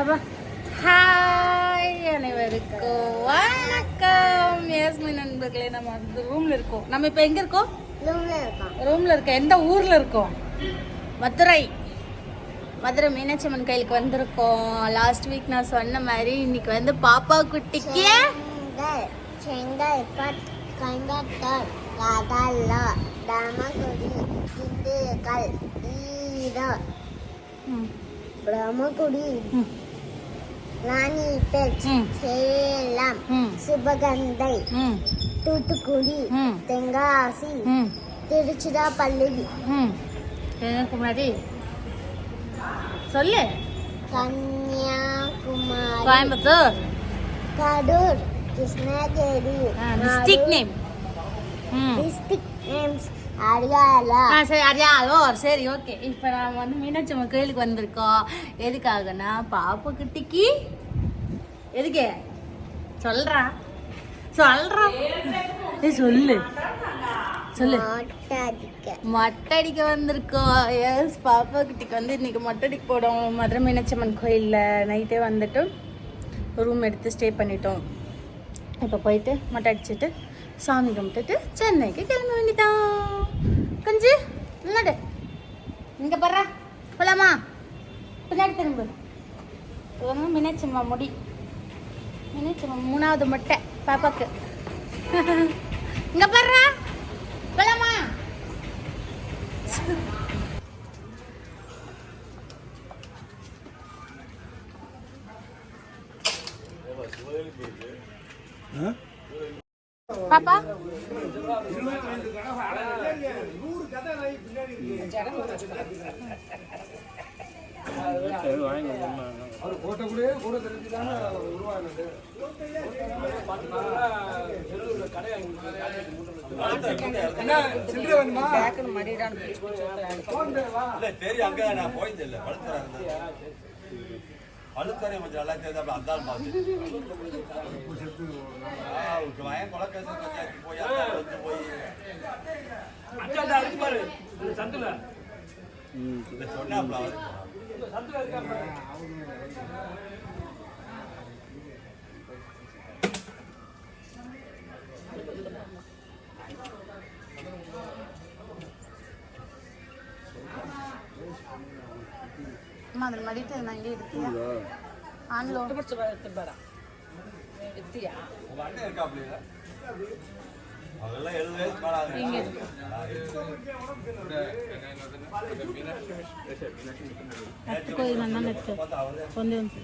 அப்பா ஹாய் அனைவருக்கும் வணக்கம். யாஸ்மி நண்பர்களே நம்ம அந்த ரூம்ல இருக்கோம். நம்ம இப்போ எங்க இருக்கோம்? ரூம்ல இருக்கான் ரூம்ல இருக்க எந்த ஊர்ல இருக்கோம்? மதுரை. மதுரை மீனாட்சி அம்மன் கோயிலுக்கு வந்திருக்கோம். லாஸ்ட் வீக் நான் சொன்ன மாதிரி இன்னைக்கு வந்து பாப்பா குட்டிக்கு பிரம்மகுடி ம். சேலம் சிவகங்கை தூத்துக்குடி தென்காசி ம், திருச்சிராப்பள்ளி. கன்னியாகுமரி. சொல்லு. Kanniyakumari. Coimbatore. Karur Krishnagiri. District name district names ஆ சரி அரியாலோ சரி ஓகே. இப்போ நாம் வந்து மீனாட்சி அம்மன் கோயிலுக்கு வந்திருக்கோம். எதுக்காகனா பாப்பா குட்டிக்கு எதுக்கு? சொல்றா சொல்றா ஏய் சொல்லு. சொல்லு. மாட்டாதிக்க மொட்டை அடிக்க வந்திருக்கோம். எஸ் பாப்பா குட்டிக்கு வந்து இன்னைக்கு மொட்டை அடிக்க போடும் மதுரை மீனாட்சி அம்மன் கோயிலில் நைட்டே வந்துட்டு ரூம் எடுத்து ஸ்டே பண்ணிட்டோம். இப்போ போயிட்டு மொட்டை அடிச்சுட்டு சாமி கும்பிட்டுட்டு சென்னைக்கு கிளம்ப வேண்டியதான் கொஞ்சு முன்னாடி இங்கே பர்ற போலாமா? பின்னாடி திரும்பு. இவங்க மீனாட்சி முடி. மீனாட்சி மூணாவது மொட்டை பாப்பாக்கு இங்கே பர்றா போலாமா பாப்பா? இல்ல தெரியும் அங்க நான் போயிட்டு இல்ல பழுத்தரை பழுத்தரை கொஞ்சம் நல்லா தெரியுது அந்த ஆள் பார்த்து. வயன் கொலக்கேசு பஞ்சாயத்து போய் வந்து போய். சொன்னாப்ல அவர். அதில் మా అతను మడితే నంగి ఇరుతీయా ఆన్లో ఇరుతీయా ಹಿಂಗೆ ಹತ್ತು ಇದು ನನ್ನ ಹತ್ತು ಒಂದೇ ಒಂದು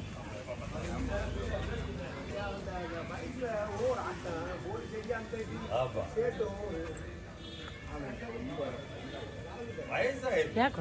ಯಾಕೆ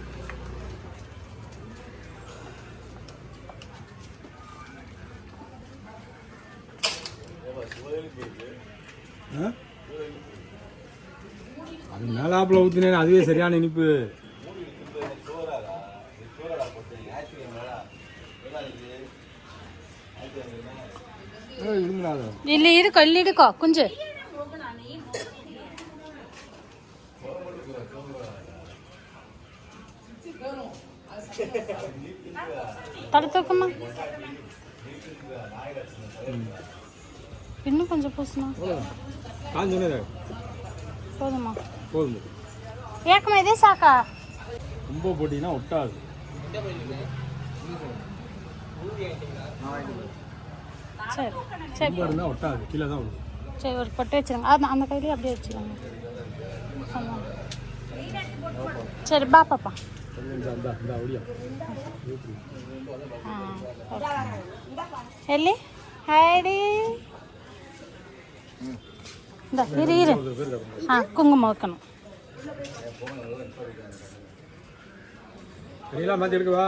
அது மேலாப்பில் ஊற்றினேன் அதுவே சரியான இனிப்பு. இல்ல இருக்கோ இல்ல இருக்கோ குஞ்சு. தடுத்துக்குமா இன்னும் கொஞ்சம் காஞ்சோனே போதுமா. போதும்? ஏக்கமா இதே சாக்கா. ரொம்ப போட்டிங்கன்னா ஒட்டாது. சரி சரி. ஒட்டாது. கீழே தான் சரி ஒரு பொட்டு வச்சிருங்க. அது அந்த கையிலே அப்படியே வச்சுக்கோங்க ஆமா. சரி பா பாப்பா. கொஞ்சம் இந்த இந்த இரு இரு. ஆ குங்குமம் வைக்கணும். நீலாம் மாற்றி எடுக்கவா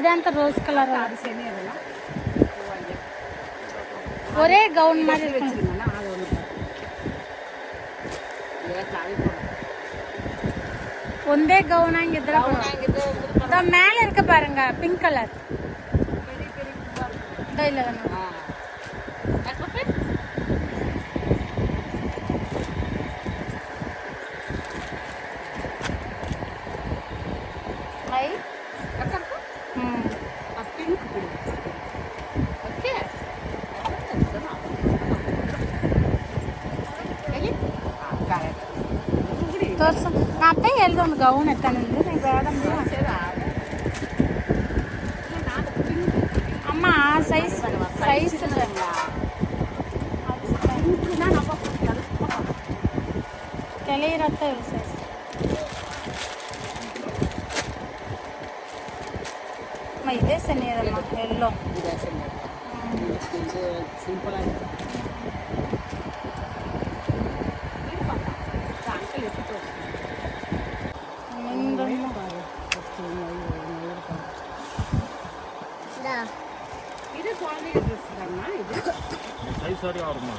అదంతా రోజ్ కలర్ ఒరే గౌన్ మాది ஒந்தே கவுன் இதெல்லாம் மேல இருக்க பாருங்க பிங்க் கலர் இல்லை தானே అంటే వెళ్దాం గౌన్ ఎత్తానండి నేను వేయడంలో అమ్మ సైజ్ సైజ్ తెలియరత్త సైజ్ ఇదే సెన్నీదమ్మా ఎల్లో సింపుల్ అయితే ഒരു ഓർമ്മ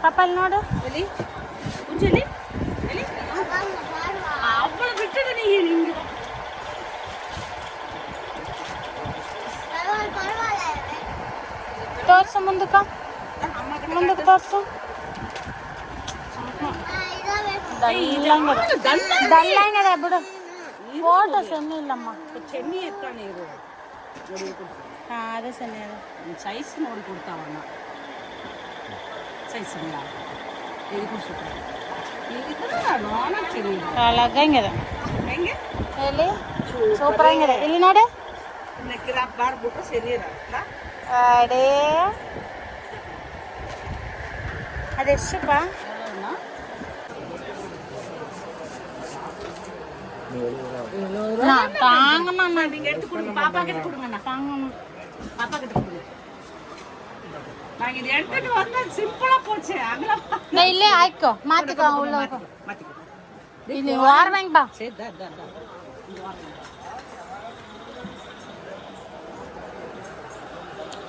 പാപ്പ എന്നോട്? എലി? ഉജ്ജലി എലി? അവളെ വിട്ടിട്ട് നീ ತೋರ್ಸು ಮುಂದಕ್ಕ ಮುಂದಕ್ಕೆ ತೋರ್ಸು ದಲ್ಲಂಗದ ಬಿಡು ಫೋಟೋ ಸೆನ್ನಿ ಇಲ್ಲಮ್ಮ ಚೆನ್ನಿ ಎತ್ತಾನೆ ಇರು ಹಾ ಅದೇ ಸೆನ್ನಿ ಅದ ಸೈಜ್ ನೋಡಿ ಕೊಡ್ತಾವಣ್ಣ ಸೈಜ್ ಇಲ್ಲ ಇದು ಕೊಡ್ಸುತ್ತೆ ಇದು ನೋಡ ಚೆನ್ನಿ ಲಗ್ಗಂಗಿದೆ ಹೆಂಗೆ ಎಲ್ಲಿ ಸೂಪರ್ ಆಗಿದೆ ಇಲ್ಲಿ ನೋಡು இன்னைக்கு ரப்பார் போட்டு செನಿರತ್ನ ಅಡೆ ಅದೆಷ್ಟಪ್ಪ தாங்கம்மா நீங்க எடுத்து கொடுங்க. பாப்பா கிட்ட கொடுங்க தாங்கம்மா பாப்பா கிட்ட கொடுங்க. நாங்க இது எடுத்துட்டு வந்தா சிம்பிளா போச்சு. அங்கல இல்ல ஆயிக்கோ. மாத்திக்கோ உள்ள மாத்திக்கோ இது வார் வாங்கப்பா. சரி தா தா தா.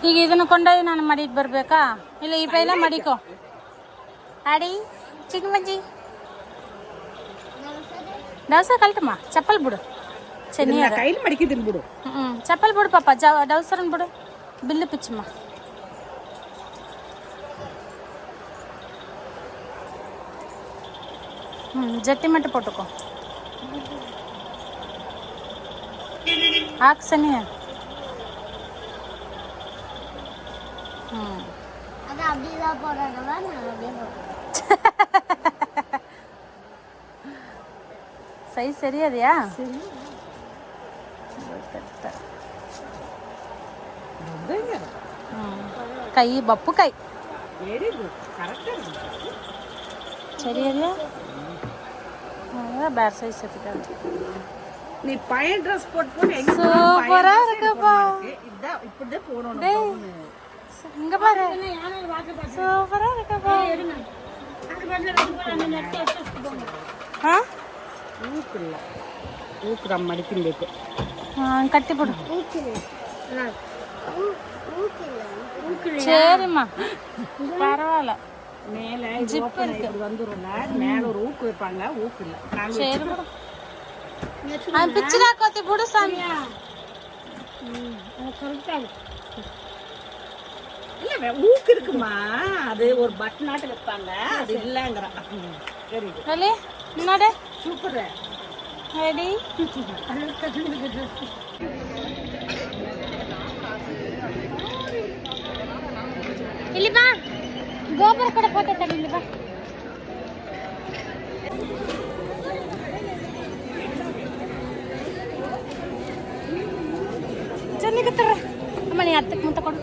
ಈಗ ಇದನ್ನ ಕೊಂಡೋಗಿ ನಾನು ಮಡಿಗೆ ಬರ್ಬೇಕಾ ಇಲ್ಲ ಈ ಪೈಲ ಮಡಿಕೋ ಅಡಿ ಚಿಕ್ಕಮಜ್ಜಿ ದವಸ ಕಲ್ತಮ್ಮ ಚಪ್ಪಲ್ ಬಿಡು ಚೆನ್ನಿ நான் கையில மடிக்குதுன்னு ಬಿಡು ಹ್ಞೂ ಚಪ್ಪಲ್ ಬಿಡು ಪಾಪ ಜ ಡೌಸರನ್ ಬಿಡು ಬಿಲ್ಲು ಪಿಚ್ಚಮ್ಮ ಹ್ಞೂ ಜಟ್ಟಿ ಮಟ್ಟ ಪೊಟ್ಟುಕೋ ಹಾಕ್ அது அப்படிதான் போடுறாங்களா நான் அப்படியே சைஸ் சரியாதியா சரி കൈ ബപ്പു കൈ ശരിയല്ലേ பேட் சைஸ் எடுத்துக்காது நீ பையன் ட்ரெஸ் போட்டு சூப்பரா இருக்குப்பா. இதான் இப்படிதான் இங்க பாரு. சூப்பரா இருக்கா பாரு ஊக்குற மடிக்கும் கட்டி போடு. சரிம்மா. பரவாயில்ல. மேலே ஜிப் இருக்கு. வந்துரும்ல. மேலே ஒரு ஊக்கு வைப்பாங்க. ஊக்கு இல்லை சரிம்மா பிச்சுடா கொத்தி போடு சாமியா கரெக்டாக ஊக்கு இருக்குமா? அது ஒரு பட்டனாட்டு வைப்பாங்க. அது இல்லைங்கிறான். சரி ஹலே முன்னாடி? சூப்பர் ரெடி இல்லைப்பா கோபுர கூட போட்டேன் இல்லைப்பா ಚೆನ್ನಾಗಿರ್ತಾರ ಅಮ್ಮ ನೀ ಹತ್ತಕ್ಕೆ ಮುಂತ ಕೊಡು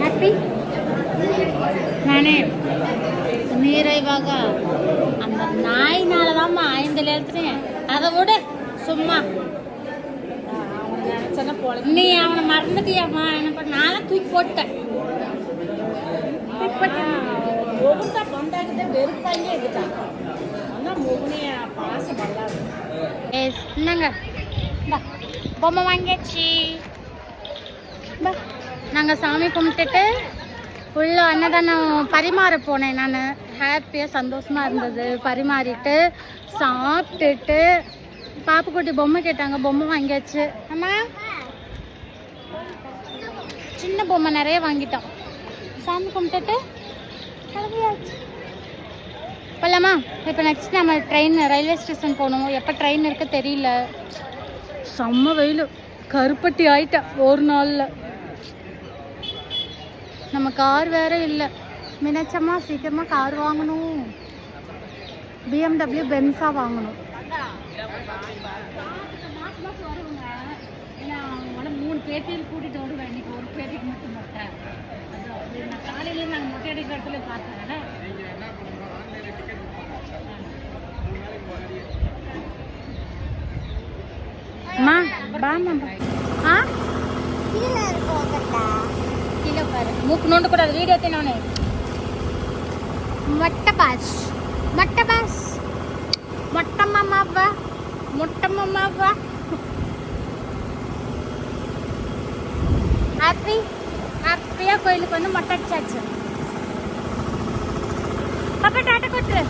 ஹாப்பி நானே நிறைவாக அந்த நாயினால தான்மா ஆய்ந்து எழுத்துறேன் அதை விட சும்மா. நினச்சனா போல நீ அவனை மறந்துட்டியாம்மா. என்ன பண்ண நானும் தூக்கி போட்டேன் முகுந்தா பொண்டாக்கிட்ட வெறுப்பாங்க இதுதான் ஆனால் முகுனிய பாசம் பண்ணாது என்னங்க? பொம்மை வாங்கியாச்சு. பா நாங்கள் சாமி கும்பிட்டுட்டு உள்ள அன்னதானம் பரிமாற போனேன் நான். ஹாப்பியாக சந்தோஷமாக இருந்தது. பரிமாறிட்டு சாப்பிட்டுட்டு பாப்புக்குட்டி பொம்மை கேட்டாங்க. பொம்மை வாங்கியாச்சு. அம்மா. சின்ன பொம்மை நிறைய வாங்கிட்டோம். சாமி கும்பிட்டுட்டு கிளம்பியாச்சு. போகலாமா இப்போ நெக்ஸ்ட் நம்ம ட்ரெயின் ரயில்வே ஸ்டேஷன் போகணும். எப்போ ட்ரெயின் இருக்குது தெரியல. செம்ம வெயில். கருப்பட்டி ஆயிட்டேன் ஒரு நாளில். நம்ம கார் வேற இல்லை. மினச்சம்மா சீக்கிரமாக கார் வாங்கணும். பிஎம்டபிள்யூ பென்ஸா வாங்கணும் மூணு பேட்டியில் கூட்டிட்டு வருவேன் இன்னைக்கு ஒரு பேட்டிக்கு மட்டும் மாட்டேன் நான் காலையிலேயே நாங்கள் மொட்டை அடிக்கிற இடத்துல பார்த்தேன் அம்மா பாமா ஆ கீழே இருக்கோங்கடா கீழே பாரு மூக்கு நோண்டு கூடாது வீடியோ நானே மொட்டை பாஸ் மொட்டை பாஸ் மொட்டை மாமாவா மொட்டை மாமாவா ஹாப்பி ஹாப்பியாக கோயிலுக்கு வந்து மொட்டை அடிச்சாச்சு பாப்பா டாட்டா கொட்டுரு